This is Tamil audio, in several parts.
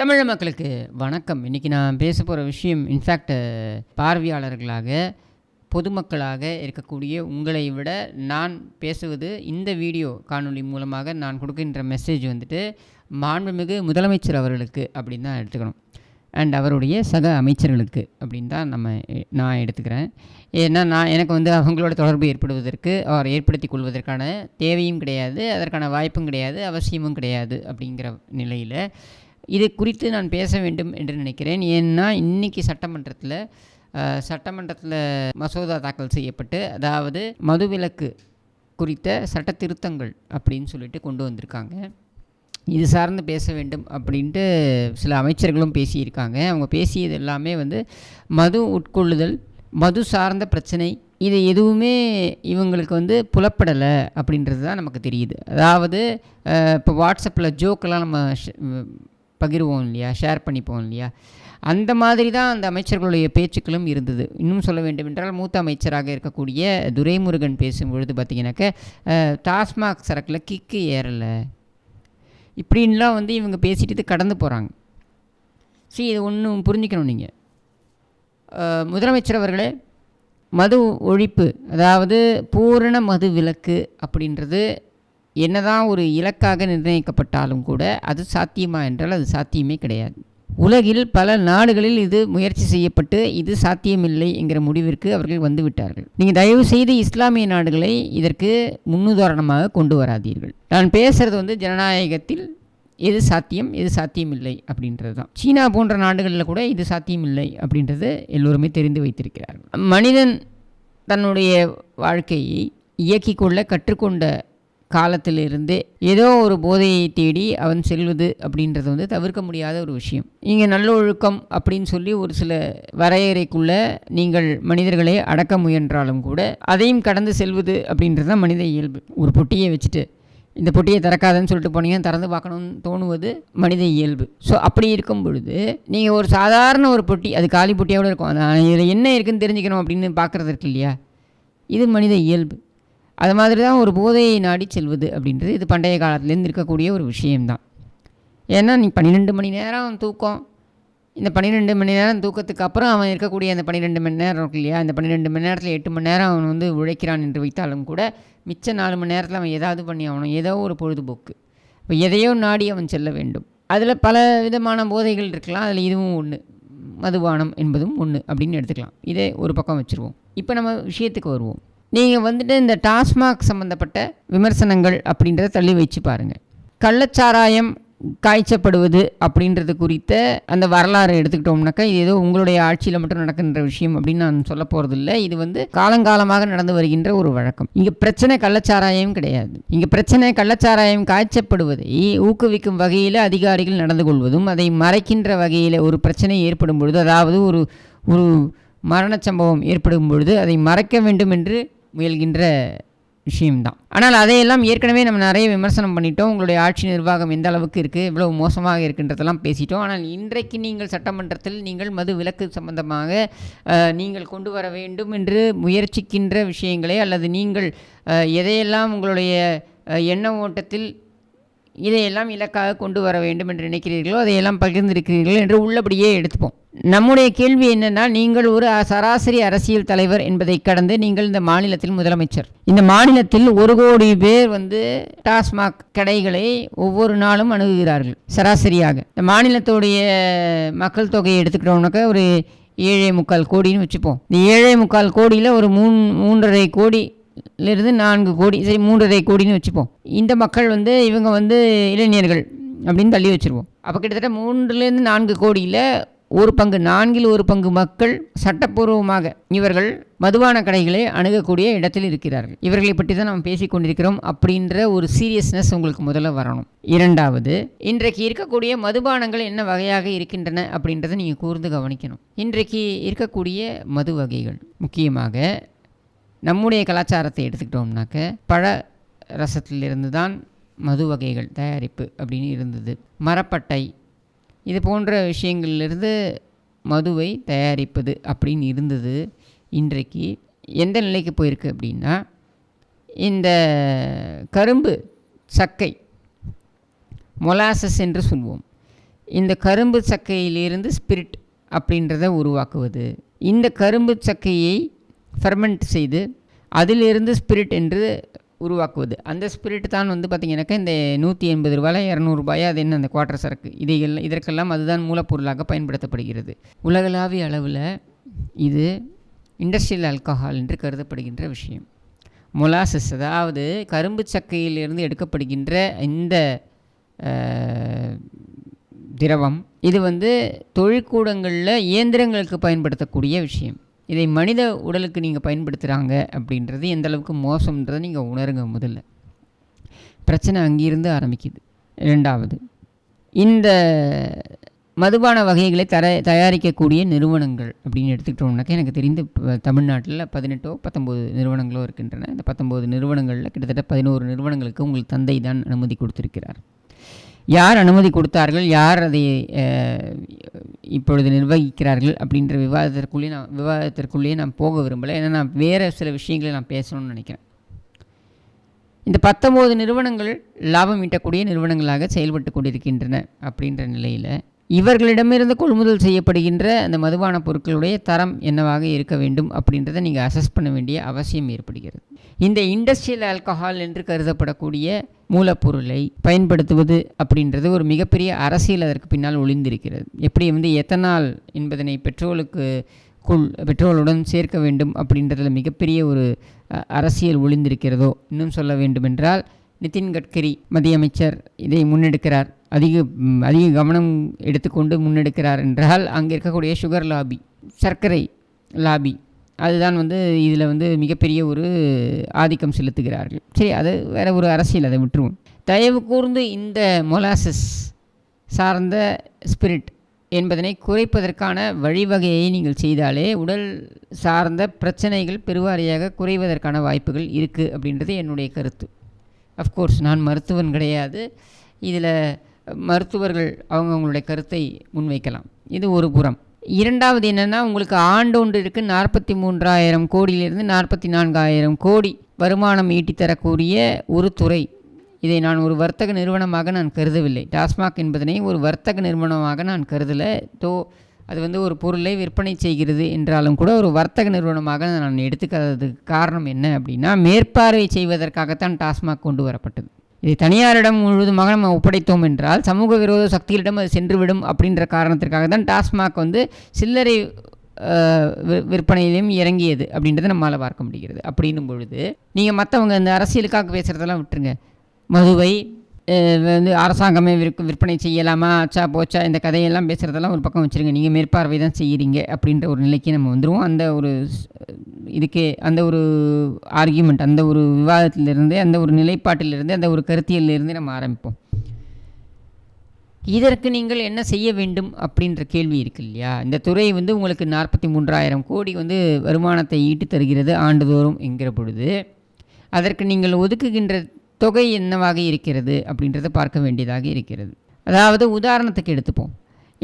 தமிழ் மக்களுக்கு வணக்கம். இன்றைக்கி நான் பேச போகிற விஷயம் இன்ஃபேக்ட் பார்வையாளர்களாக பொதுமக்களாக இருக்கக்கூடிய உங்களை விட நான் பேசுவது இந்த வீடியோ காணொளி மூலமாக நான் கொடுக்கின்ற மெசேஜ் வந்துட்டு மாண்புமிகு முதலமைச்சர் அவர்களுக்கு அப்படின்னு தான் எடுத்துக்கணும். அண்ட் அவருடைய சக அமைச்சர்களுக்கு அப்படின்னு தான் நம்ம நான் எடுத்துக்கிறேன். ஏன்னா நான் எனக்கு வந்து அவங்களோட தொடர்பு ஏற்படுவதற்கு அவர் ஏற்படுத்தி கொள்வதற்கான தேவையும் கிடையாது அதற்கான வாய்ப்பும் கிடையாது அவசியமும் கிடையாது அப்படிங்கிற நிலையில் இது குறித்து நான் பேச வேண்டும் என்று நினைக்கிறேன். ஏன்னா இன்றைக்கி சட்டமன்றத்தில் சட்டமன்றத்தில் மசோதா தாக்கல் செய்யப்பட்டு அதாவது மதுவிலக்கு குறித்த சட்ட திருத்தங்கள் அப்படின்னு சொல்லிட்டு கொண்டு வந்திருக்காங்க. இது சார்ந்து பேச வேண்டும் அப்படின்ட்டு சில அமைச்சர்களும் பேசியிருக்காங்க. அவங்க பேசியது எல்லாமே வந்து மது உட்கொள்ளுதல் மது சார்ந்த பிரச்சனை இது எதுவுமே இவங்களுக்கு வந்து புலப்படலை அப்படின்றது தான் நமக்கு தெரியுது. அதாவது இப்போ வாட்ஸ்அப்பில் ஜோக்கெல்லாம் நம்ம ஷ- பகிர்வோம் இல்லையா? ஷேர் பண்ணிப்போம் இல்லையா? அந்த மாதிரி தான் அந்த அமைச்சர்களுடைய பேச்சுக்களும் இருந்தது. இன்னும் சொல்ல வேண்டும் என்றால் மூத்த அமைச்சராக இருக்கக்கூடிய துரைமுருகன் பேசும்பொழுது பார்த்தீங்கன்னாக்க டாஸ்மாக் சரக்கில் கிக்கு ஏறலை. இப்படின்லாம் வந்து இவங்க பேசிட்டு கடந்து போகிறாங்க சரி இது ஒன்றும் புரிஞ்சுக்கணும் நீங்கள் முதலமைச்சர் அவர்களே மது ஒழிப்பு அதாவது பூரண மது விலக்கு அப்படின்றது என்னதான் ஒரு இலக்காக நிர்ணயிக்கப்பட்டாலும் கூட அது சாத்தியமா என்றால் அது சாத்தியமே கிடையாது. உலகில் பல நாடுகளில் இது முயற்சி செய்யப்பட்டு இது சாத்தியமில்லை என்கிற முடிவிற்கு அவர்கள் வந்து விட்டார்கள். நீங்கள் தயவு செய்து இஸ்லாமிய நாடுகளை இதற்கு முன்னுதாரணமாக கொண்டு வராதீர்கள். நான் பேசுகிறது வந்து ஜனநாயகத்தில் எது சாத்தியம் எது சாத்தியமில்லை அப்படின்றது தான். சீனா போன்ற நாடுகளில் கூட இது சாத்தியமில்லை அப்படின்றது எல்லோருமே தெரிந்து வைத்திருக்கிறார்கள். மனிதன் தன்னுடைய வாழ்க்கையை இயக்கிக்கொள்ள கற்றுக்கொண்ட காலத்திலிருந்தே ஏதோ ஒரு போதையை தேடி அவன் செல்வது அப்படின்றது வந்து தவிர்க்க முடியாத ஒரு விஷயம். இங்கே நல்லொழுக்கம் அப்படின்னு சொல்லி ஒரு சில வரையறைக்குள்ள நீங்கள் மனிதர்களை அடக்க முயன்றாலும் கூட அதையும் கடந்து செல்வது அப்படின்றது தான் மனித இயல்பு. ஒரு பொட்டியை வச்சுட்டு இந்த பொட்டியை திறக்காதன்னு சொல்லிட்டு போனீங்கன்னா திறந்து பார்க்கணும்னு தோணுவது மனித இயல்பு. ஸோ அப்படி இருக்கும் பொழுது நீங்கள் ஒரு சாதாரண ஒரு பொட்டி அது காலி பொட்டியோட இருக்கும். அது இதில் என்ன இருக்குதுன்னு தெரிஞ்சுக்கணும் அப்படின்னு பார்க்குறது இருக்கு இல்லையா? இது மனித இயல்பு. அது மாதிரி தான் ஒரு போதையை நாடி செல்வது அப்படின்றது இது பண்டைய காலத்துலேருந்து இருக்கக்கூடிய ஒரு விஷயம்தான். ஏன்னா நீ பன்னிரெண்டு மணி நேரம் தூக்கம். இந்த பன்னிரெண்டு மணி நேரம் தூக்கத்துக்கு அப்புறம் அவன் இருக்கக்கூடிய அந்த பன்னிரெண்டு மணி நேரம் இருக்கு இல்லையா? அந்த பன்னிரெண்டு மணி நேரத்தில் எட்டு மணி நேரம் அவன் வந்து உழைக்கிறான் என்று வைத்தாலும் கூட மிச்ச நாலு மணி நேரத்தில் அவன் ஏதாவது பண்ணி ஆகணும். ஏதோ ஒரு பொழுதுபோக்கு. இப்போ எதையோ நாடி அவன் செல்ல வேண்டும். அதில் பல விதமான போதைகள் இருக்கலாம். அதில் இதுவும் ஒன்று மதுபானம் என்பதும் ஒன்று அப்படின்னு எடுத்துக்கலாம். இதே ஒரு பக்கம் வச்சுருவோம். இப்போ நம்ம விஷயத்துக்கு வருவோம். நீங்கள் வந்துட்டு இந்த டாஸ்மாக் சம்மந்தப்பட்ட விமர்சனங்கள் அப்படின்றத தள்ளி வச்சு பாருங்கள் கள்ளச்சாராயம் காய்ச்சப்படுவது அப்படின்றது குறித்த அந்த வரலாறு எடுத்துக்கிட்டோம்னாக்கா இது ஏதோ உங்களுடைய ஆட்சியில் மட்டும் நடக்கின்ற விஷயம் அப்படின்னு நான் சொல்ல போகிறதில்ல இது வந்து காலங்காலமாக நடந்து வருகின்ற ஒரு வழக்கம். இங்கே பிரச்சனை கள்ளச்சாராயம் கிடையாது. இங்கே பிரச்சனை கள்ளச்சாராயம் காய்ச்சப்படுவதை ஊக்குவிக்கும் வகையில் அதிகாரிகள் நடந்து கொள்வதும் அதை மறைக்கின்ற வகையில் ஒரு பிரச்சனை ஏற்படும் பொழுது அதாவது ஒரு ஒரு மரண சம்பவம் ஏற்படும் பொழுது அதை மறைக்க வேண்டும் என்று முயல்கின்ற விஷயம்தான். ஆனால் அதையெல்லாம் ஏற்கனவே நம்ம நிறைய விமர்சனம் பண்ணிட்டோம். உங்களுடைய ஆட்சி நிர்வாகம் எந்த அளவுக்கு இருக்குது இவ்வளவு மோசமாக இருக்கின்றதெல்லாம் பேசிட்டோம். ஆனால் இன்றைக்கு நீங்கள் சட்டமன்றத்தில் நீங்கள் மது விலக்கு சம்பந்தமாக நீங்கள் கொண்டு வர வேண்டும் என்று முயற்சிக்கின்ற விஷயங்களே அல்லது நீங்கள் எதையெல்லாம் உங்களுடைய எண்ண ஓட்டத்தில் இதையெல்லாம் இலக்காக கொண்டு வர வேண்டும் என்று நினைக்கிறீர்களோ அதையெல்லாம் பகிர்ந்திருக்கிறீர்கள் என்று உள்ளபடியே எடுத்துப்போம். நம்முடைய கேள்வி என்னென்னா நீங்கள் ஒரு சராசரி அரசியல் தலைவர் என்பதை கடந்து நீங்கள் இந்த மாநிலத்தில் முதலமைச்சர். இந்த மாநிலத்தில் ஒரு கோடி பேர் வந்து டாஸ்மாக் கடைகளை ஒவ்வொரு நாளும் அணுகுகிறார்கள் சராசரியாக. இந்த மாநிலத்துடைய மக்கள் தொகையை எடுத்துக்கிட்டோம்னாக்கா ஒரு ஏழே முக்கால் கோடின்னு வச்சுப்போம். இந்த ஏழே முக்கால் கோடியில் ஒரு மூண் மூன்றரை கோடி இருந்து நான்கு கோடி சரி மூன்றரை கோடின்னு வச்சுப்போம். இந்த மக்கள் வந்து இவங்க வந்து இளைஞர்கள் அப்படின்னு தள்ளி வச்சுருவோம். அப்போ கிட்டத்தட்ட மூன்றுலேருந்து நான்கு கோடியில் ஒரு பங்கு நான்கில் ஒரு பங்கு மக்கள் சட்டப்பூர்வமாக இவர்கள் மதுபான கடைகளை அணுகக்கூடிய இடத்தில் இருக்கிறார்கள். இவர்களை பற்றி தான் நாம் பேசி கொண்டிருக்கிறோம் அப்படின்ற ஒரு சீரியஸ்னஸ் உங்களுக்கு முதல்ல வரணும். இரண்டாவது இன்றைக்கு இருக்கக்கூடிய மதுபானங்கள் என்ன வகையாக இருக்கின்றன அப்படின்றத நீங்கள் கூர்ந்து கவனிக்கணும். இன்றைக்கு இருக்கக்கூடிய மது வகைகள் முக்கியமாக நம்முடைய கலாச்சாரத்தை எடுத்துக்கிட்டோம்னாக்க பழ ரசத்திலிருந்து தான் மது வகைகள் தயாரிப்பு அப்படின்னு இருந்தது. மரப்பட்டை இது போன்ற விஷயங்களிலிருந்து மதுவை தயாரிப்பது அப்படின்னு இருந்தது. இன்றைக்கு எந்த நிலைக்கு போயிருக்கு அப்படின்னா இந்த கரும்பு சக்கை மொலாசஸ் என்று சொல்வோம். இந்த கரும்பு சக்கையிலிருந்து ஸ்பிரிட் அப்படின்றத உருவாக்குவது. இந்த கரும்பு சக்கையை ஃபெர்மெண்ட் செய்து அதிலிருந்து ஸ்பிரிட் என்று உருவாக்குவது. அந்த ஸ்பிரிட் தான் வந்து பார்த்திங்கனாக்கா இந்த நூற்றி எண்பது ரூபாயில் இரநூறுபாயா அது என்ன அந்த குவார்ட்டர் சரக்கு? இதையெல்லாம் இதற்கெல்லாம் அதுதான் மூலப்பொருளாக பயன்படுத்தப்படுகிறது. உலகளாவிய அளவில் இது இண்டஸ்ட்ரியல் ஆல்கஹால் என்று கருதப்படுகின்ற விஷயம். மொலாசஸ் அதாவது கரும்பு சக்கையிலிருந்து எடுக்கப்படுகின்ற இந்த திரவம் இது வந்து தொழிற்கூடங்களில் இயந்திரங்களுக்கு பயன்படுத்தக்கூடிய விஷயம். இதை மனித உடலுக்கு நீங்கள் பயன்படுத்துகிறாங்க அப்படின்றது எந்த அளவுக்கு மோசம்ன்றதை நீங்கள் உணருங்க முதல்ல. பிரச்சனை அங்கேருந்து ஆரம்பிக்குது. ரெண்டாவது இந்த மதுபான வகைகளை தர தயாரிக்கக்கூடிய நிறுவனங்கள் அப்படின்னு எடுத்துக்கிட்டோம்னாக்கா எனக்கு தெரிந்து இப்போ தமிழ்நாட்டில் பதினெட்டோ பத்தொம்போது நிறுவனங்களோ இருக்கின்றன. இந்த பத்தொம்போது நிறுவனங்களில் கிட்டத்தட்ட பதினோரு நிறுவனங்களுக்கு உங்கள் தந்தை தான் அனுமதி கொடுத்துருக்கிறார். யார் அனுமதி கொடுத்தார்கள் யார் அதை இப்பொழுது நிர்வகிக்கிறார்கள் அப்படின்ற விவாதத்திற்குள்ளே நான் விவாதத்திற்குள்ளேயே நான் போக விரும்பலை. ஏன்னா நான் வேறு சில விஷயங்களை நான் பேசணும்னு நினைக்கிறேன். இந்த பத்தொம்போது நிறுவனங்கள் லாபம் ஈட்டக்கூடிய நிறுவனங்களாக செயல்பட்டு கொண்டிருக்கின்றன அப்படின்ற நிலையில் இவர்களிடமிருந்து கொள்முதல் செய்யப்படுகின்ற அந்த மதுபான பொருட்களுடைய தரம் என்னவாக இருக்க வேண்டும் அப்படின்றத நீங்கள் அசஸ் பண்ண வேண்டிய அவசியம் ஏற்படுகிறது. இந்த இண்டஸ்ட்ரியல் ஆல்கஹால் என்று கருதப்படக்கூடிய மூலப்பொருளை பயன்படுத்துவது அப்படின்றது ஒரு மிகப்பெரிய அரசியல் அதற்கு பின்னால் ஒளிந்திருக்கிறது. எப்படி வந்து எத்தனால் என்பதனை பெட்ரோலுக்கு குள் பெட்ரோலுடன் சேர்க்க வேண்டும் அப்படின்றதில் மிகப்பெரிய ஒரு அரசியல் ஒளிந்திருக்கிறதோ இன்னும் சொல்ல வேண்டுமென்றால் நிதின் கட்கரி மத்திய அமைச்சர் இதை முன்னெடுக்கிறார். அதிக அதிக கவனம் எடுத்துக்கொண்டு முன்னெடுக்கிறார் என்றால் அங்கே இருக்கக்கூடிய சுகர் லாபி சர்க்கரை லாபி அதுதான் வந்து இதில் வந்து மிகப்பெரிய ஒரு ஆதிக்கம் செலுத்துகிறார்கள். சரி அது வேற ஒரு அரசியல் அதை விட்டுருவோம். தயவு கூர்ந்து இந்த மொலாசஸ் சார்ந்த ஸ்பிரிட் என்பதனை குறைப்பதற்கான வழிவகையை நீங்கள் செய்தாலே உடல் சார்ந்த பிரச்சனைகள் பெருவாரியாக குறைவதற்கான வாய்ப்புகள் இருக்குது அப்படின்றது என்னுடைய கருத்து. அஃப்கோர்ஸ் நான் மருத்துவன் கிடையாது. இதில் மருத்துவர்கள் அவங்கவுங்களுடைய கருத்தை முன்வைக்கலாம். இது ஒரு புறம். இரண்டாவது என்னென்னா உங்களுக்கு ஆண்டோண்டு இருக்குது நாற்பத்தி மூன்றாயிரம் கோடியிலிருந்து நாற்பத்தி நான்காயிரம் கோடி வருமானம் ஈட்டித்தரக்கூடிய ஒரு துறை. இதை நான் ஒரு வர்த்தக நிறுவனமாக நான் கருதவில்லை. டாஸ்மாக் என்பதனை ஒரு வர்த்தக நிறுவனமாக நான் கருதலை. தோ அது வந்து ஒரு பொருளை விற்பனை செய்கிறது என்றாலும் கூட ஒரு வர்த்தக நிறுவனமாக நான் எடுத்துக்காததுக்கு காரணம் என்ன அப்படின்னா மேற்பார்வை செய்வதற்காகத்தான் டாஸ்மாக் கொண்டு வரப்பட்டது. இதை தனியாரிடம் முழுவதுமாக நம்ம ஒப்படைத்தோம் என்றால் சமூக விரோத சக்திகளிடம் அது சென்றுவிடும் அப்படின்ற காரணத்திற்காக தான் டாஸ்மாக் வந்து சில்லறை விற்பனையிலையும் விற்பனையிலும் இறங்கியது அப்படின்றத நம்மளால் பார்க்க முடிகிறது. அப்படின்னும் பொழுது நீங்கள் மற்றவங்க இந்த அரசியலுக்காக பேசுகிறதெல்லாம் விட்டுருங்க. மதுவை வந்து அரசாங்கமே விற்க விற்பனை செய்யலாமா? ஆச்சா போச்சா? இந்த கதையெல்லாம் பேசுகிறதெல்லாம் ஒரு பக்கம் வச்சுருங்க. நீங்கள் மேற்பார்வை தான் செய்கிறீங்க அப்படின்ற ஒரு நிலைக்கு நம்ம வந்துடுவோம் அந்த ஒரு இதுக்கே அந்த ஒரு ஆர்கியூமெண்ட் அந்த ஒரு விவாதத்திலிருந்தே அந்த ஒரு நிலைப்பாட்டிலிருந்தே அந்த ஒரு கருத்தியலிருந்தே நம்ம ஆரம்பிப்போம். இதற்கு நீங்கள் என்ன செய்ய வேண்டும் அப்படின்ற கேள்வி இருக்கு இல்லையா? இந்த துறை வந்து உங்களுக்கு நாற்பத்தி மூன்றாயிரம் கோடி வந்து வருமானத்தை ஈட்டு தருகிறது ஆண்டுதோறும் என்கிற பொழுது அதற்கு நீங்கள் ஒதுக்குகின்ற தொகை என்னவாக இருக்கிறது அப்படின்றத பார்க்க வேண்டியதாக இருக்கிறது. அதாவது உதாரணத்துக்கு எடுத்துப்போம்.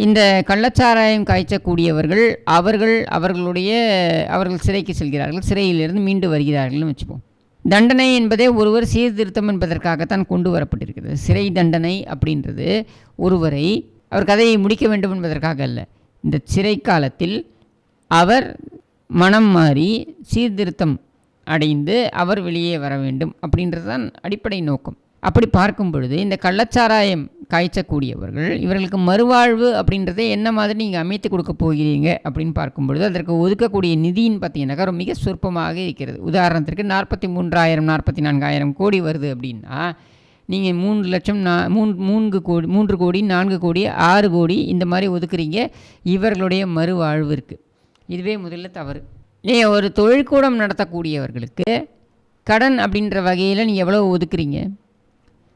இந்த கள்ளச்சாராயம் காய்ச்சக்கூடியவர்கள் அவர்கள் அவர்களுடைய அவர்கள் சிறைக்கு செல்கிறார்கள் சிறையிலிருந்து மீண்டு வருகிறார்கள்னு வச்சுப்போம். தண்டனை என்பதே ஒருவர் சீர்திருத்தம் என்பதற்காகத்தான் கொண்டு வரப்பட்டிருக்கிறது. சிறை தண்டனை அப்படின்றது ஒருவரை அவர் கதையை முடிக்க வேண்டும் என்பதற்காக அல்ல. இந்த சிறை காலத்தில் அவர் மனம் மாறி சீர்திருத்தம் அடைந்து அவர் வெளியே வர வேண்டும் அப்படின்றது தான் அடிப்படை நோக்கம். அப்படி பார்க்கும் பொழுது இந்த கள்ளச்சாராயம் காய்ச்சக்கூடியவர்கள் இவர்களுக்கு மறுவாழ்வு அப்படின்றத என்ன மாதிரி நீங்கள் அமைத்து கொடுக்க போகிறீங்க அப்படின்னு பார்க்கும் பொழுது அதற்கு ஒதுக்கக்கூடிய நிதியின் பார்த்தீங்கன்னாக்கா ரொம்ப மிக சொற்பமாக இருக்கிறது. உதாரணத்திற்கு நாற்பத்தி மூன்றாயிரம் நாற்பத்தி நான்காயிரம் கோடி வருது அப்படின்னா நீங்கள் மூன்று லட்சம் நா மூன் மூன்று கோடி மூன்று கோடி நான்கு கோடி ஆறு கோடி இந்த மாதிரி ஒதுக்குறீங்க. இவர்களுடைய மறுவாழ்வு இருக்குது இதுவே முதல்ல தவறு. ஏன் ஒரு தொழிற்கூடம் நடத்தக்கூடியவர்களுக்கு கடன் அப்படின்ற வகையில் நீங்கள் எவ்வளோ ஒதுக்குறீங்க?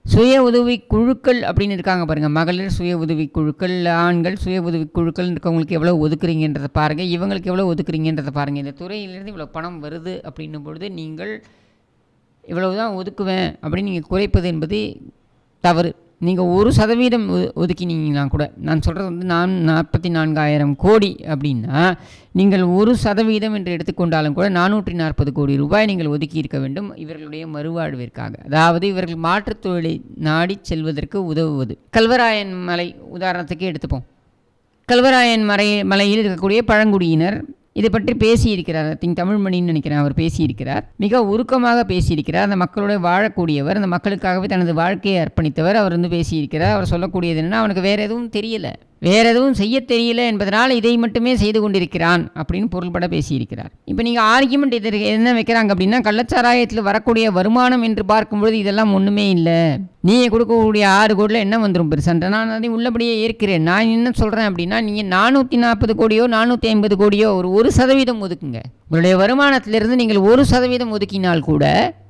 சுய உதவி குழுக்கள் அப்படின்னு இருக்காங்க பாருங்கள் மகளிர் சுய உதவி குழுக்கள் ஆண்கள் சுய உதவி குழுக்கள் இருக்கவங்களுக்கு எவ்வளோ ஒதுக்குறீங்கன்றதை பாருங்கள் இவங்களுக்கு எவ்வளோ ஒதுக்குறீங்கன்றதை பாருங்கள் இந்த துறையிலேருந்து இவ்வளோ பணம் வருது அப்படின்னும் பொழுது நீங்கள் இவ்வளவு தான் ஒதுக்குவேன் அப்படின்னு நீங்கள் குறைப்பது என்பது தவறு. நீங்கள் ஒரு சதவீதம் ஒ- ஒதுக்கினீங்கன்னா கூட நான் சொல்கிறது வந்து நான் நாற்பத்தி நான்காயிரம் கோடி அப்படின்னா நீங்கள் ஒரு சதவீதம் என்று எடுத்துக்கொண்டாலும் கூட நானூற்றி நாற்பது கோடி ரூபாய் நீங்கள் ஒதுக்கி இருக்க வேண்டும் இவர்களுடைய மறுவாழ்விற்காக. அதாவது இவர்கள் மாற்றுத் தொழிலை நாடி செல்வதற்கு உதவுவது. கல்வராயன் மலை உதாரணத்துக்கு எடுத்துப்போம். கல்வராயன் மலை மலையில் இருக்கக்கூடிய பழங்குடியினர் இதை பற்றி பேசியிருக்கிறார் திங் தமிழ்மணின்னு நினைக்கிறேன் அவர் பேசியிருக்கிறார். மிக உருக்கமாக பேசியிருக்கிறார். அந்த மக்களோட வாழக்கூடியவர் அந்த மக்களுக்காகவே தனது வாழ்க்கையை அர்ப்பணித்தவர் அவர் வந்து பேசியிருக்கிறார். அவர் சொல்லக்கூடியது என்னென்னா அவனுக்கு வேறு எதுவும் தெரியலை. வேற எதுவும் செய்ய தெரியல என்பதனால் இதை மட்டுமே செய்து கொண்டிருக்கிறான் அப்படின்னு பொருள்பட பேசியிருக்கிறார். இப்போ நீங்கள் ஆர்கியூமெண்ட் இது என்ன வைக்கிறாங்க அப்படின்னா கள்ளச்சாராயத்தில் வரக்கூடிய வருமானம் என்று பார்க்கும்பொழுது இதெல்லாம் ஒன்றுமே இல்லை. நீங்கள் கொடுக்கக்கூடிய ஆறு கோடியில் என்ன வந்துடும் பெருசான்ற நான் அதை உள்ளபடியே ஏற்கிறேன். நான் என்ன சொல்கிறேன் அப்படின்னா நீங்கள் நானூற்றி நாற்பது கோடியோ நானூற்றி ஐம்பது கோடியோ ஒரு ஒரு சதவீதம் ஒதுக்குங்க. உங்களுடைய வருமானத்திலிருந்து நீங்கள் ஒரு சதவீதம் ஒதுக்கினால் கூட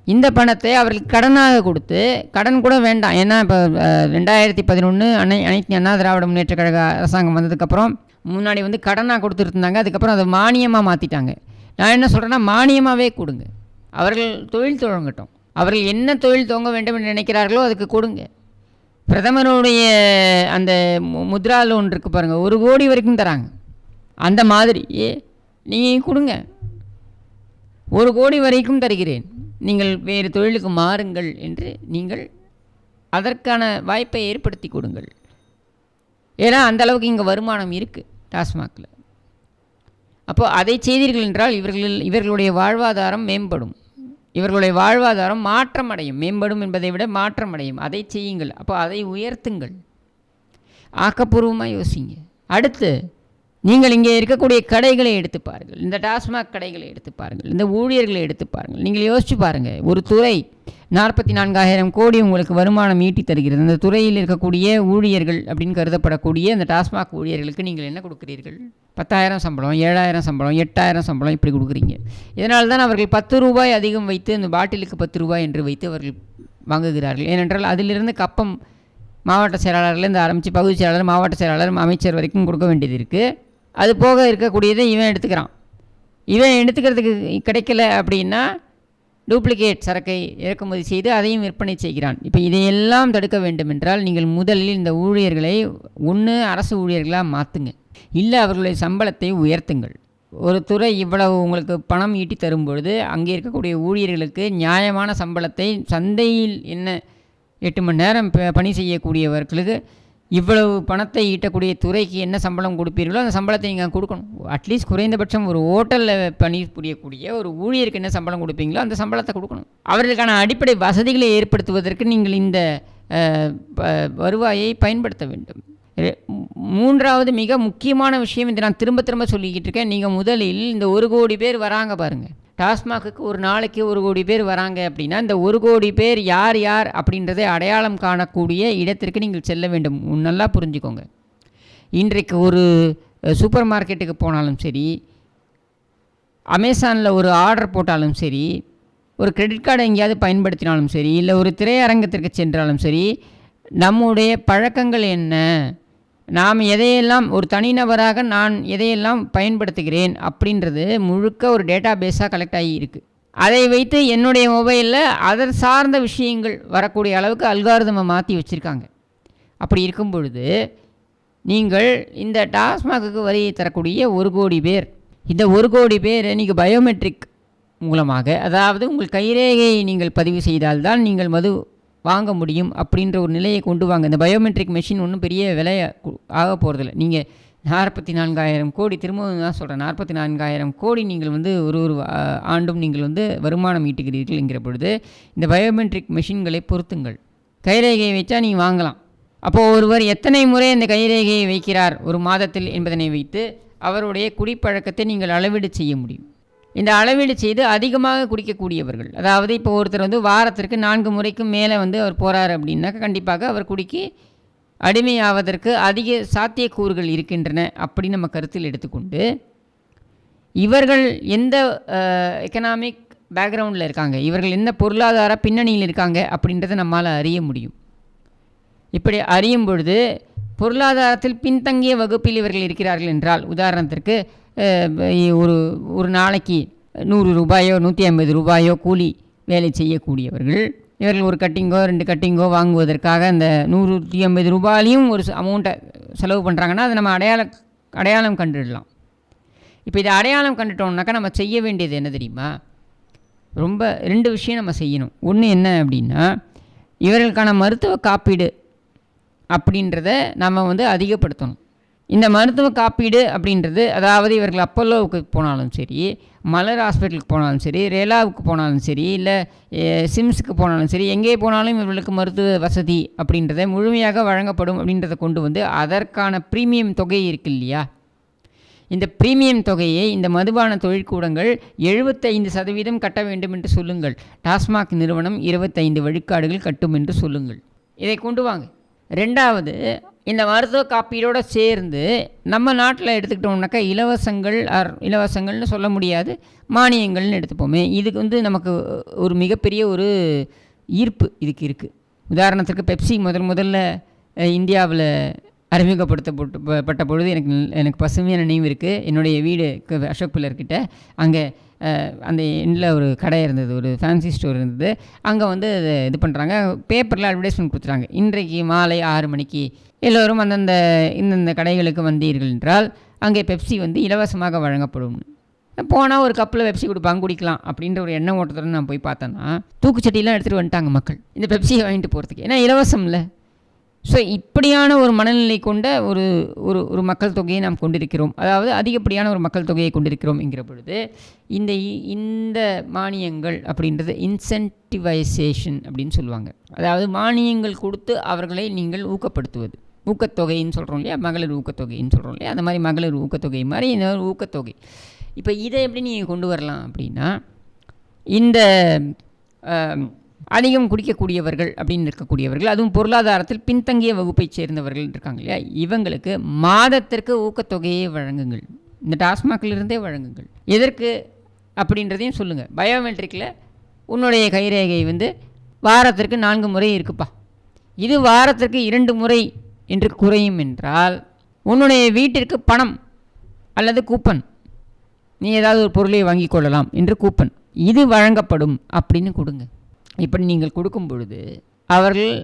இந்த பணத்தை அவர்களுக்கு கடனாக கொடுத்து கடன் கூட வேண்டாம். ஏன்னா இப்போ ரெண்டாயிரத்தி பதினொன்று அனை அனைத்து அண்ணா திராவிட முன்னேற்ற கழக அரசாங்கம் வந்ததுக்கப்புறம் முன்னாடி வந்து கடனாக கொடுத்துருந்தாங்க அதுக்கப்புறம் அதை மானியமாக மாற்றிட்டாங்க நான் என்ன சொல்கிறேன்னா மானியமாகவே கொடுங்க. அவர்கள் தொழில் தொடங்கட்டும். அவர்கள் என்ன தொழில் துவங்க வேண்டும் என்று நினைக்கிறார்களோ அதுக்கு கொடுங்க. பிரதமருடைய அந்த மு- முத்ரா லோன் இருக்குது பாருங்கள் ஒரு கோடி வரைக்கும் தராங்க. அந்த மாதிரி. நீங்கள் கொடுங்க. ஒரு கோடி வரைக்கும் தருகிறேன். நீங்கள் வேறு தொழிலுக்கு மாறுங்கள் என்று நீங்கள் அதற்கான வாய்ப்பை ஏற்படுத்தி கொடுங்கள். ஏன்னா அந்த அளவுக்கு இங்கே வருமானம் இருக்குது டாஸ்மாகில். அப்போது அதை செய்தீர்கள் என்றால் இவர்கள் இவர்களுடைய வாழ்வாதாரம் மேம்படும். இவர்களுடைய வாழ்வாதாரம் மாற்றம் அடையும் மேம்படும் என்பதை விட மாற்றம் அடையும் அதை செய்யுங்கள். அப்போ அதை உயர்த்துங்கள். ஆக்கப்பூர்வமாக யோசிங்க. அடுத்து நீங்கள் இங்கே இருக்கக்கூடிய கடைகளை எடுத்து பாருங்கள். இந்த டாஸ்மாக் கடைகளை எடுத்து பாருங்கள். இந்த ஊழியர்களை எடுத்து பாருங்கள். நீங்கள் யோசிச்சு பாருங்கள். ஒரு துறை நாற்பத்தி நான்காயிரம் கோடி உங்களுக்கு வருமானம் ஈட்டி தருகிறது. அந்த துறையில் இருக்கக்கூடிய ஊழியர்கள் அப்படின்னு கருதப்படக்கூடிய அந்த டாஸ்மாக் ஊழியர்களுக்கு நீங்கள் என்ன கொடுக்குறீர்கள்? பத்தாயிரம் சம்பளம் ஏழாயிரம் சம்பளம் எட்டாயிரம் சம்பளம் இப்படி கொடுக்குறீங்க. இதனால் தான் அவர்கள் பத்து ரூபாய் அதிகம் வைத்து அந்த பாட்டிலுக்கு பத்து ரூபாய் என்று வைத்து அவர்கள் வாங்குகிறார்கள். ஏனென்றால் அதிலிருந்து கப்பம் மாவட்ட செயலாளர்லேருந்து ஆரம்பித்து பகுதி செயலாளர் மாவட்ட செயலாளர் அமைச்சர் வரைக்கும் கொடுக்க வேண்டியது இருக்குது அது போக இருக்கக்கூடியதை இவன் எடுத்துக்கிறான். இவன் எடுத்துக்கிறதுக்கு கிடைக்கல அப்படின்னா டூப்ளிகேட் சரக்கை இறக்குமதி செய்து அதையும் விற்பனை செய்கிறான். இப்போ இதையெல்லாம் தடுக்க வேண்டும் என்றால் நீங்கள் முதலில் இந்த ஊழியர்களை ஒன்று அரசு ஊழியர்களாக மாற்றுங்க இல்லை அவர்களுடைய சம்பளத்தை உயர்த்துங்கள். ஒரு துறை இவ்வளவு உங்களுக்கு பணம் ஈட்டி தரும் பொழுது அங்கே இருக்கக்கூடிய ஊழியர்களுக்கு நியாயமான சம்பளத்தை சந்தையில் என்ன எட்டு மணி நேரம் ப- பணி செய்யக்கூடியவர்களுக்கு இவ்வளவு பணத்தை ஈட்டக்கூடிய துறைக்கு என்ன சம்பளம் கொடுப்பீர்களோ அந்த சம்பளத்தை நீங்கள் கொடுக்கணும். அட்லீஸ்ட் குறைந்தபட்சம் ஒரு ஹோட்டலில் பணி புரியக்கூடிய ஒரு ஊழியருக்கு என்ன சம்பளம் கொடுப்பீங்களோ அந்த சம்பளத்தை கொடுக்கணும். அவர்களுக்கான அடிப்படை வசதிகளை ஏற்படுத்துவதற்கு நீங்கள் இந்த ப- வருவாயை பயன்படுத்த வேண்டும். மூன்றாவது மிக முக்கியமான விஷயம் இதை நான் திரும்ப திரும்ப சொல்லிக்கிட்டு இருக்கேன். நீங்கள் முதலில் இந்த ஒரு கோடி பேர் வராங்க பாருங்கள் டாஸ்மாகுக்கு ஒரு நாளைக்கு ஒரு கோடி பேர் வராங்க அப்படின்னா இந்த ஒரு கோடி பேர் யார் யார் அப்படின்றதை அடையாளம் காணக்கூடிய இடத்திற்கு நீங்கள் செல்ல வேண்டும். நல்லா புரிஞ்சுக்கோங்க. இன்றைக்கு ஒரு சூப்பர் மார்க்கெட்டுக்கு போனாலும் சரி அமேசானில் ஒரு ஆர்டர் போட்டாலும் சரி ஒரு கிரெடிட் கார்டை எங்கேயாவது பயன்படுத்தினாலும் சரி இல்லை ஒரு திரையரங்கத்திற்கு சென்றாலும் சரி நம்முடைய பழக்கங்கள் என்ன? நாம் எதையெல்லாம் ஒரு தனிநபராக நான் எதையெல்லாம் பயன்படுத்துகிறேன் அப்படின்றது முழுக்க ஒரு டேட்டா பேஸாக கலெக்ட் ஆகி இருக்குது அதை வைத்து என்னுடைய மொபைலில் அதர் சார்ந்த விஷயங்கள் வரக்கூடிய அளவுக்கு அல்காரதமை மாற்றி வச்சுருக்காங்க. அப்படி இருக்கும் பொழுது நீங்கள் இந்த டாஸ்மாகுக்கு வரி தரக்கூடிய ஒரு கோடி பேர் இந்த ஒரு கோடி பேர் நீங்கள் பயோமெட்ரிக் மூலமாக அதாவது உங்கள் கைரேகையை நீங்கள் பதிவு செய்தால்தான் நீங்கள் மது வாங்க முடியும் அப்படின்ற ஒரு நிலையை கொண்டு வாங்க. இந்த பயோமெட்ரிக் மெஷின் ஒன்றும் பெரிய விலை ஆக போகிறதில்ல நீங்கள் நாற்பத்தி நான்காயிரம் கோடி திரும்பவும் தான் சொல்கிறேன் நாற்பத்தி நான்காயிரம் கோடி நீங்கள் வந்து ஒரு ஒரு ஆண்டும் நீங்கள் வந்து வருமானம் ஈட்டுகிறீர்கள் என்கிற பொழுது இந்த பயோமெட்ரிக் மெஷின்களை பொருத்துங்கள். கைரேகையை வச்சா நீங்கள் வாங்கலாம். அப்போது ஒருவர் எத்தனை முறை இந்த கைரேகையை வைக்கிறார் ஒரு மாதத்தில் என்பதனை வைத்து அவருடைய குடிப்பழக்கத்தை நீங்கள் அளவீடு செய்ய முடியும். இந்த அளவீடு செய்து அதிகமாக குடிக்கக்கூடியவர்கள். அதாவது இப்போ ஒருத்தர் வந்து வாரத்திற்கு நான்கு முறைக்கும் மேலே வந்து அவர் போகிறார் அப்படின்னாக்க கண்டிப்பாக அவர் குடிக்கு அடிமையாவதற்கு அதிக சாத்தியக்கூறுகள் இருக்கின்றன அப்படி நம்ம கருத்தில் எடுத்துக்கொண்டு இவர்கள் எந்த எக்கனாமிக் பேக்ரவுண்டில் இருக்காங்க இவர்கள் எந்த பொருளாதார பின்னணியில் இருக்காங்க அப்படின்றத நம்மால் அறிய முடியும். இப்படி அறியும் பொழுது பொருளாதாரத்தில் பின்தங்கிய வகுப்பில் இவர்கள் இருக்கிறார்கள் என்றால் உதாரணத்திற்கு ஒரு ஒரு நாளைக்கு நூறு ரூபாயோ நூற்றி ஐம்பது ரூபாயோ கூலி வேலை செய்யக்கூடியவர்கள் இவர்கள் ஒரு கட்டிங்கோ ரெண்டு கட்டிங்கோ வாங்குவதற்காக அந்த நூற்றி ஐம்பது ரூபாயிலையும் ஒரு அமௌண்ட்டை செலவு பண்ணுறாங்கன்னா அதை நம்ம அடையாள அடையாளம் கண்டுடலாம். இப்போ இதை அடையாளம் கண்டுட்டோம்னாக்கா நம்ம செய்ய வேண்டியது என்ன தெரியுமா? ரொம்ப ரெண்டு விஷயம் நம்ம செய்யணும். ஒன்று என்ன அப்படின்னா இவர்களுக்கான மருத்துவ காப்பீடு அப்படின்றத நம்ம வந்து அதிகப்படுத்தணும். இந்த மருத்துவ காப்பீடு அப்படின்றது அதாவது இவர்கள் அப்பல்லோவுக்கு போனாலும் சரி மலர் ஹாஸ்பிட்டலுக்கு போனாலும் சரி ரேலாவுக்கு போனாலும் சரி இல்லை சிம்ஸுக்கு போனாலும் சரி எங்கே போனாலும் இவர்களுக்கு மருத்துவ வசதி அப்படின்றத முழுமையாக வழங்கப்படும் அப்படின்றத கொண்டு வந்து அதற்கான ப்ரீமியம் தொகை இருக்கு இல்லையா? இந்த ப்ரீமியம் தொகையை இந்த மதுபான தொழிற்கூடங்கள் எழுபத்தைந்து சதவீதம் கட்ட வேண்டும் என்று சொல்லுங்கள். டாஸ்மாக் நிறுவனம் இருபத்தைந்து வழிகாடுகள் கட்டும் என்று சொல்லுங்கள். இதை கொண்டு வாங்க. ரெண்டாவது இந்த மருத்துவ காப்பீடோடு சேர்ந்து நம்ம நாட்டில் எடுத்துக்கிட்டோம்னாக்கா இலவசங்கள் ஆர் இலவசங்கள்னு சொல்ல முடியாது மானியங்கள்னு எடுத்துப்போமே. இதுக்கு வந்து நமக்கு ஒரு மிகப்பெரிய ஒரு ஈர்ப்பு இதுக்கு இருக்குது உதாரணத்துக்கு பெப்சி முதல் முதல்ல இந்தியாவில் அறிமுகப்படுத்தப்பட்டு பட்ட பொழுது எனக்கு எனக்கு பசுமையான நினைவு இருக்குது என்னுடைய வீடு அசோக் பில்லர்கிட்ட அங்கே அந்த எண்டில் ஒரு கடை இருந்தது ஒரு ஃபேன்சி ஸ்டோர் இருந்தது. அங்கே வந்து இது பண்ணுறாங்க பேப்பரில் அட்வர்டைஸ்மெண்ட் கொடுத்துறாங்க இன்றைக்கு மாலை ஆறு மணிக்கு எல்லோரும் அந்தந்த இந்தந்த கடைகளுக்கு வந்தீர்கள் என்றால் அங்கே பெப்சி வந்து இலவசமாக வழங்கப்படும். போனால் ஒரு கப்பில் பெப்சி கொடுப்பாங்க குடிக்கலாம் அப்படின்ற ஒரு எண்ணம் ஓட்டத்துடன் நான் போய் பார்த்தேன்னா தூக்குச்சட்டிலாம் எடுத்துகிட்டு வந்துட்டாங்க மக்கள். இந்த பெப்சியை வாங்கிட்டு போகிறதுக்கு ஏன்னா இலவசம்ல. ஸோ இப்படியான ஒரு மனநிலை கொண்ட ஒரு ஒரு ஒரு மக்கள் தொகையை நாம் கொண்டிருக்கிறோம். அதாவது அதிகப்படியான ஒரு மக்கள் தொகையை கொண்டிருக்கிறோம் என்கிற பொழுது இந்த இ- இந்த மானியங்கள் அப்படின்றது இன்சென்டிவைசேஷன் அப்படின்னு சொல்லுவாங்க. அதாவது மானியங்கள் கொடுத்து அவர்களை நீங்கள் ஊக்கப்படுத்துவது. ஊக்கத்தொகைன்னு சொல்கிறோம் இல்லையா? மகளிர் ஊக்கத்தொகைன்னு சொல்கிறோம் இல்லையா? அந்த மாதிரி மகளிர் ஊக்கத்தொகை மாதிரி இந்த ஒரு ஊக்கத்தொகை. இப்போ இதை எப்படி நீங்கள் கொண்டு வரலாம் அப்படின்னா இந்த அதிகம் குடிக்கக்கூடியவர்கள் அப்படின்னு இருக்கக்கூடியவர்கள் அதுவும் பொருளாதாரத்தில் பின்தங்கிய வகுப்பைச் சேர்ந்தவர்கள் இருக்காங்க இல்லையா? இவங்களுக்கு மாதத்திற்கு ஊக்கத்தொகையை வழங்குங்கள். இந்த டாஸ்மாக்கிலிருந்தே வழங்குங்கள். எதற்கு அப்படின்றதையும் சொல்லுங்கள் பயோமெட்ரிக்கில் உன்னுடைய கைரேகை வந்து வாரத்திற்கு நான்கு முறை இருக்குப்பா. இது வாரத்திற்கு இரண்டு முறை என்று குறையும் என்றால் உன்னுடைய வீட்டிற்கு பணம் அல்லது கூப்பன். நீ ஏதாவது ஒரு பொருளை வாங்கிக் கொள்ளலாம் என்று கூப்பன். இது வழங்கப்படும் அப்படின்னு கொடுங்க. இப்படி நீங்கள் கொடுக்கும் பொழுது அவர்கள்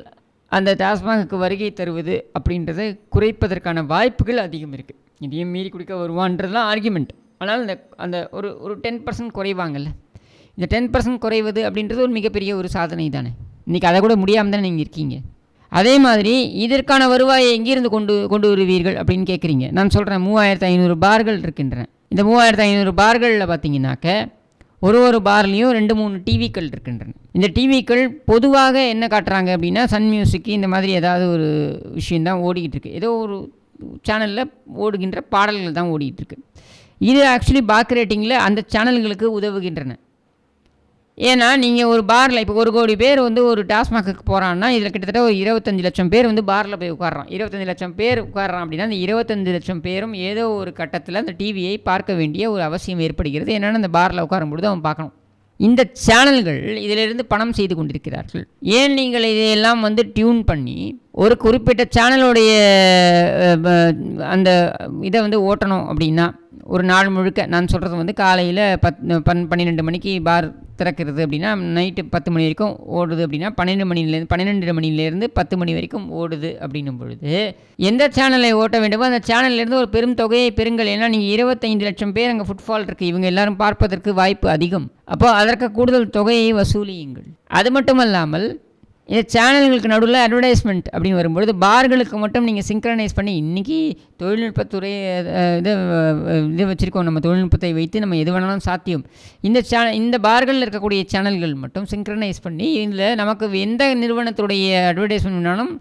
அந்த டாஸ்மாகுக்கு வருகை தருவது அப்படின்றத குறைப்பதற்கான வாய்ப்புகள் அதிகம் இருக்குது இதையும் மீறி குடிக்க வருவான்றதுலாம் ஆர்குமெண்ட் ஆனால் அந்த அந்த ஒரு ஒரு டென் பர்சன்ட் குறைவாங்கல்ல. இந்த டென் பர்சன்ட் குறைவது அப்படின்றது ஒரு மிகப்பெரிய ஒரு சாதனை தானே. இன்றைக்கி அதை கூட முடியாமல் தானே நீங்கள் இருக்கீங்க. அதே மாதிரி இதற்கான வருவாயை எங்கேருந்து கொண்டு கொண்டு வருவீர்கள் அப்படின்னு கேட்குறீங்க நான் சொல்கிறேன் மூவாயிரத்து ஐநூறு பார்கள் இருக்கின்றன. இந்த மூவாயிரத்து ஐநூறு பார்களில் பார்த்தீங்கன்னாக்க ஒரு ஒரு பார்லேயும் ரெண்டு மூணு டிவிக்கள் இருக்கின்றன. இந்த டிவிக்கள் பொதுவாக என்ன காட்டுறாங்க அப்படின்னா சன் மியூசிக்கு இந்த மாதிரி ஏதாவது ஒரு விஷயந்தான் ஓடிக்கிட்டு இருக்கு ஏதோ ஒரு சேனலில் ஓடுகின்ற பாடல்கள் தான் ஓடிக்கிட்டு இருக்கு இது ஆக்சுவலி பாக் ரேட்டிங்கில் அந்த சேனல்களுக்கு உதவுகின்றன. ஏன்னா நீங்கள் ஒரு பாரில் இப்போ ஒரு கோடி பேர் வந்து ஒரு டாஸ்மாகுக்கு போகிறான்னா இதில் கிட்டத்தட்ட ஒரு இருபத்தஞ்சு லட்சம் பேர் வந்து பாரில் போய் உட்கார்றான். இருபத்தஞ்சி லட்சம் பேர் உட்கார்றான் அப்படின்னா அந்த இருபத்தஞ்சு லட்சம் பேரும் ஏதோ ஒரு கட்டத்தில் அந்த டிவியை பார்க்க வேண்டிய ஒரு அவசியம் ஏற்படுகிறது. என்னென்னா அந்த பாரில் உட்காரும் பொழுது அவன் பார்க்கணும். இந்த சேனல்கள் இதிலிருந்து பணம் செய்து கொண்டிருக்கிறார்கள். ஏன் நீங்கள் இதையெல்லாம் வந்து டியூன் பண்ணி ஒரு குறிப்பிட்ட சேனலுடைய அந்த இதை வந்து ஓட்டணும் அப்படின்னா ஒரு நாள் முழுக்க நான் சொல்கிறது வந்து காலையில் பத் பன் பன்னிரெண்டு மணிக்கு பார் திறக்கிறது அப்படின்னா நைட்டு பத்து மணி வரைக்கும் ஓடுது அப்படின்னா பன்னெண்டு மணிலேருந்து பன்னிரெண்டு மணிலேருந்து பத்து மணி வரைக்கும் ஓடுது அப்படின்னும் பொழுது எந்த சேனலை ஓட்ட வேண்டுமோ அந்த சேனல்லேருந்து ஒரு பெரும் தொகையை பெறுங்கள். ஏன்னா நீங்கள் இருபத்தைந்து லட்சம் பேர் அங்கே ஃபுட்ஃபால் இருக்குது இவங்க எல்லாரும் பார்ப்பதற்கு வாய்ப்பு அதிகம். அப்போ அதற்கு கூடுதல் தொகையை வசூலியுங்கள். அது மட்டும் அல்லாமல் இந்த சேனல்களுக்கு நடுவில் அட்வர்டைஸ்மெண்ட் அப்படின்னு வரும்பொழுது பார்களுக்கு மட்டும் நீங்கள் சிங்க்ரனைஸ் பண்ணி இன்றைக்கி தொழில்நுட்பத்துறை இது இதை இதை வச்சுருக்கோம். நம்ம தொழில்நுட்பத்தை வைத்து நம்ம எது வேணாலும் சாத்தியம். இந்த சேனல் இந்த பார்களில் இருக்கக்கூடிய சேனல்கள் மட்டும் சிங்க்ரனைஸ் பண்ணி இதில் நமக்கு எந்த நிறுவனத்துடைய அட்வர்டைஸ்மெண்ட் வேணாலும்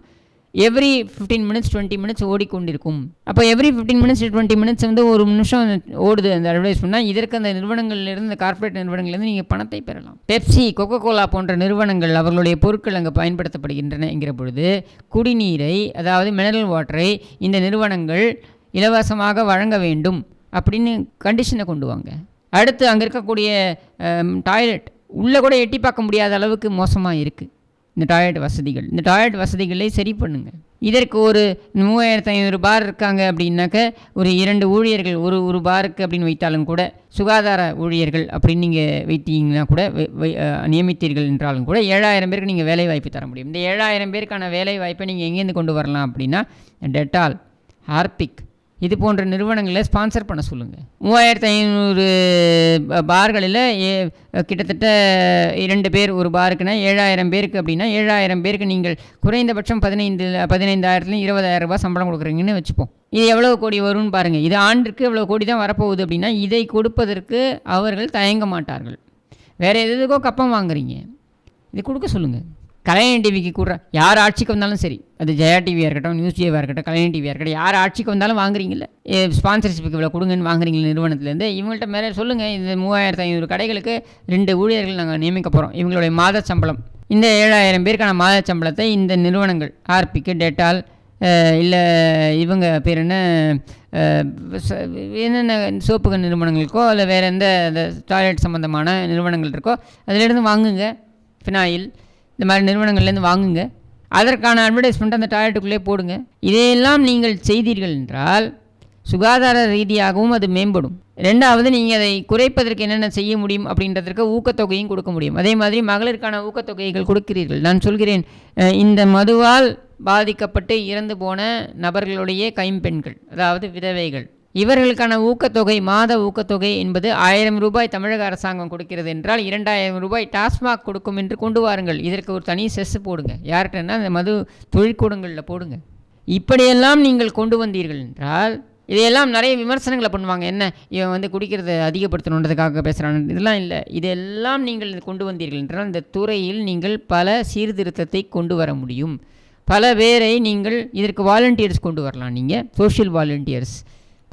every fifteen minutes twenty minutes ஓடிக்கொண்டிருக்கும். அப்போ every fifteen minutes twenty minutes வந்து ஒரு நிமிஷம் ஓடுது அந்த அட்வர்டைஸ்மெண்ட்னா இதற்கு அந்த நிறுவனங்கள்லேருந்து இந்த கார்ப்பரேட் நிறுவனங்கள்லேருந்து நீங்கள் பணத்தை பெறலாம். பெப்சி கொக்கோ கோலா போன்ற நிறுவனங்கள் அவர்களுடைய பொருட்கள் அங்கே பயன்படுத்தப்படுகின்றன என்கிற பொழுது குடிநீரை அதாவது மினரல் வாட்டரை இந்த நிறுவனங்கள் இலவசமாக வழங்க வேண்டும் அப்படின்னு கண்டிஷனை கொண்டு வாங்க. அடுத்து அங்கே இருக்கக்கூடிய டாய்லெட் உள்ளே கூட எட்டி பார்க்க முடியாத அளவுக்கு மோசமாக இருக்குது இந்த டாய்லெட் வசதிகள். இந்த டாய்லெட் வசதிகளை சரி பண்ணுங்கள் இதற்கு ஒரு மூவாயிரத்து ஐநூறு பார் இருக்காங்க அப்படின்னாக்க ஒரு இரண்டு ஊழியர்கள் ஒரு ஒரு பாருக்கு அப்படின்னு வைத்தாலும் கூட சுகாதார ஊழியர்கள் அப்படின்னு நீங்கள் வைத்தீங்கன்னா கூட நியமித்தீர்கள் என்றாலும் கூட ஏழாயிரம் பேருக்கு நீங்கள் வேலை வாய்ப்பு தர முடியும். இந்த ஏழாயிரம் பேருக்கான வேலை வாய்ப்பை நீங்கள் எங்கேருந்து கொண்டு வரலாம் அப்படின்னா டெட்டால் ஹார்பிக் இது போன்ற நிறுவனங்களை ஸ்பான்சர் பண்ண சொல்லுங்கள் மூவாயிரத்து ஐநூறு பார்களில் ஏ கிட்டத்தட்ட இரண்டு பேர் ஒரு பாருக்குன்னா ஏழாயிரம் பேருக்கு அப்படின்னா ஏழாயிரம் பேருக்கு நீங்கள் குறைந்தபட்சம் பதினைந்து பதினைந்தாயிரத்துலேயும் இருபதாயிரம் ரூபாய் சம்பளம் கொடுக்குறீங்கன்னு வச்சுப்போம். இது எவ்வளோ கோடி வரும்னு பாருங்கள் இது ஆண்டுக்கு எவ்வளோ கோடி தான் வரப்போகுது அப்படின்னா இதை கொடுப்பதற்கு அவர்கள் தயங்க மாட்டார்கள். வேறு எதுக்கோ கப்பம் வாங்குறீங்க. இது கொடுக்க சொல்லுங்கள் கலைஞன் டிவிக்கு கூடுற யார் ஆட்சிக்கு வந்தாலும் சரி. அது ஜெயா டிவியாக இருக்கட்டும் நியூஸ் ஜேவாக இருக்கட்டும் கலைஞன் டிவியாக இருக்கட்டும் யார் ஆட்சிக்கு வந்தாலும் வாங்குறீங்களே ஸ்பான்சர்ஷிப்புக்கு இவ்வளோ கொடுங்கன்னு வாங்குறீங்க நிறுவனத்துலேருந்து இவங்கள்ட்ட மேலே சொல்லுங்கள் இந்த மூவாயிரத்து ஐநூறு கடைகளுக்கு ரெண்டு ஊழியர்கள் நாங்கள் நியமிக்க போகிறோம் இவங்களுடைய மாத சம்பளம். இந்த ஏழாயிரம் பேருக்கான மாத சம்பளத்தை இந்த நிறுவனங்கள் ஆர்பிக்கு டெட்டால் இல்லை இவங்க பேர் என்ன என்னென்ன சோப்புகள் நிறுவனங்களுக்கோ இல்லை வேறு எந்த இந்த டாய்லெட் சம்மந்தமான நிறுவனங்கள் இருக்கோ அதிலிருந்து வாங்குங்க. ஃபினாயில் இந்த மாதிரி நிறுவனங்கள்லேருந்து வாங்குங்க. அதற்கான அட்வர்டைஸ்மெண்ட் அந்த டாய்லெட்டுக்குள்ளே போடுங்க. இதையெல்லாம் நீங்கள் செய்தீர்கள் என்றால் சுகாதார ரீதியாகவும் அது மேம்படும். ரெண்டாவது நீங்கள் அதை குறைப்பதற்கு என்னென்ன செய்ய முடியும் அப்படின்றதற்கு ஊக்கத்தொகையும் கொடுக்க முடியும். அதே மாதிரி மகளிருக்கான ஊக்கத்தொகைகள் கொடுக்கிறீர்கள். நான் சொல்கிறேன் இந்த மதுவால் பாதிக்கப்பட்டு இறந்து போன நபர்களுடைய கைம்பெண்கள் அதாவது விதவைகள். இவர்களுக்கான ஊக்கத்தொகை மாத ஊக்கத்தொகை என்பது ஆயிரம் ரூபாய் தமிழக அரசாங்கம் கொடுக்கிறது என்றால் இரண்டாயிரம் ரூபாய் டாஸ்மாக் கொடுக்கும் என்று கொண்டு வாருங்கள். இதற்கு ஒரு தனி செஸ் போடுங்க. யார்கிட்டன்னா அந்த மது தொழிற்கூடங்களில் போடுங்க. இப்படியெல்லாம் நீங்கள் கொண்டு வந்தீர்கள் என்றால் இதையெல்லாம் நிறைய விமர்சனங்களை பண்ணுவாங்க. என்ன இவன் வந்து குடிக்கிறத அதிகப்படுத்தணுன்றதுக்காக பேசுகிறான் இதெல்லாம் இல்லை. இதெல்லாம் நீங்கள் கொண்டு வந்தீர்கள் என்றால் இந்த துறையில் நீங்கள் பல சீர்திருத்தத்தை கொண்டு வர முடியும். பல பேரை நீங்கள் இதற்கு வாலண்டியர்ஸ் கொண்டு வரலாம். நீங்கள் சோஷியல் வாலண்டியர்ஸ்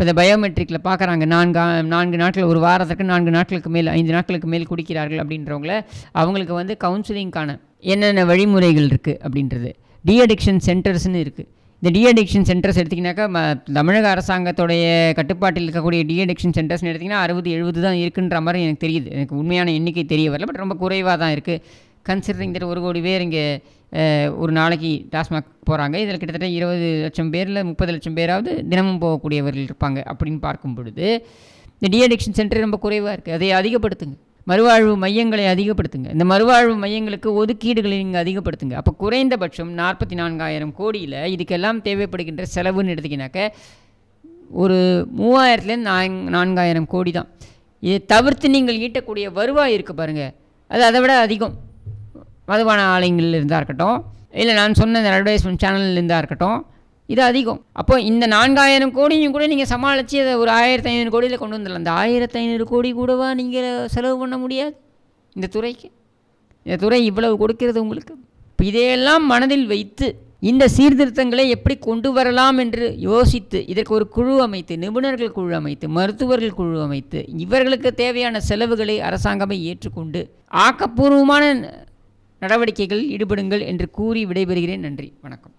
இப்போ இந்த பயோமெட்ரிக்கில் பார்க்குறாங்க நான்கு நான்கு நாட்கள் ஒரு வாரத்துக்கு நான்கு நாட்களுக்கு மேல் ஐந்து நாட்களுக்கு மேல் குடிக்கிறார்கள் அப்படின்றவங்கள அவங்களுக்கு வந்து கவுன்சிலிங்க்கான என்னென்ன வழிமுறைகள் இருக்குது அப்படின்றது. டிஅடிக்ஷன் சென்டர்ஸ்னு இருக்குது இந்த டிஅடிக்ஷன் சென்டர்ஸ் எடுத்திங்கனாக்கா தமிழக அரசாங்கத்துடைய கட்டுப்பாட்டில் இருக்கக்கூடிய டிஅடிக்ஷன் சென்டர்ஸ்னு எடுத்திங்கன்னா அறுபது எழுபது தான் இருக்குன்ற மாதிரி எனக்கு தெரியுது. எனக்கு உண்மையான எண்ணிக்கை தெரிய வரல பட் ரொம்ப குறைவாக தான் இருக்குது கன்சிடரிங் தட் ஒரு கோடி பேர் இங்கே ஒரு நாளைக்கு டாஸ்மாக் போகிறாங்க இதில் கிட்டத்தட்ட இருபது லட்சம் பேரில் முப்பது லட்சம் பேராவது தினமும் போகக்கூடியவர்கள் இருப்பாங்க அப்படின்னு பார்க்கும் பொழுது இந்த டிஅடிக்ஷன் சென்டர் ரொம்ப குறைவாக இருக்குது அதை அதிகப்படுத்துங்க. மறுவாழ்வு மையங்களை அதிகப்படுத்துங்க. இந்த மறுவாழ்வு மையங்களுக்கு ஒதுக்கீடுகளை நீங்கள் அதிகப்படுத்துங்க. அப்போ குறைந்தபட்சம் நாற்பத்தி நான்காயிரம் கோடியில் இதுக்கெல்லாம் தேவைப்படுகின்ற செலவுன்னு எடுத்திங்கனாக்க ஒரு மூவாயிரத்துலேருந்து நாங் நான்காயிரம் கோடி தான். இதை தவிர்த்து நீங்கள் ஈட்டக்கூடிய வருவாய் இருக்குது பாருங்கள் அது அதை விட அதிகம். மதுபான ஆலைங்களில் இருந்தால் இருக்கட்டும் இல்லை நான் சொன்ன இந்த அட்வர்டைஸ்மெண்ட் சேனலில் இருந்தால் இருக்கட்டும் இது அதிகம். அப்போ இந்த நான்காயிரம் கோடியும் கூட நீங்கள் சமாளித்து அதை ஒரு ஆயிரத்தி ஐநூறு கோடியில் கொண்டு வந்துடலாம். அந்த ஆயிரத்தி ஐநூறு கோடி கூடவா நீங்கள் செலவு பண்ண முடியாது? இந்த துறைக்கு. இந்த துறை இவ்வளவு கொடுக்கிறது உங்களுக்கு. இப்போ இதையெல்லாம் மனதில் வைத்து இந்த சீர்திருத்தங்களை எப்படி கொண்டு வரலாம் என்று யோசித்து இதற்கு ஒரு குழு அமைத்து நிபுணர்கள் குழு அமைத்து மருத்துவர்கள் குழு அமைத்து இவர்களுக்கு தேவையான செலவுகளை அரசாங்கமே ஏற்றுக்கொண்டு ஆக்கப்பூர்வமான நடவடிக்கைகளில் ஈடுபடுங்கள் என்று கூறி விடைபெறுகிறேன். நன்றி. வணக்கம்.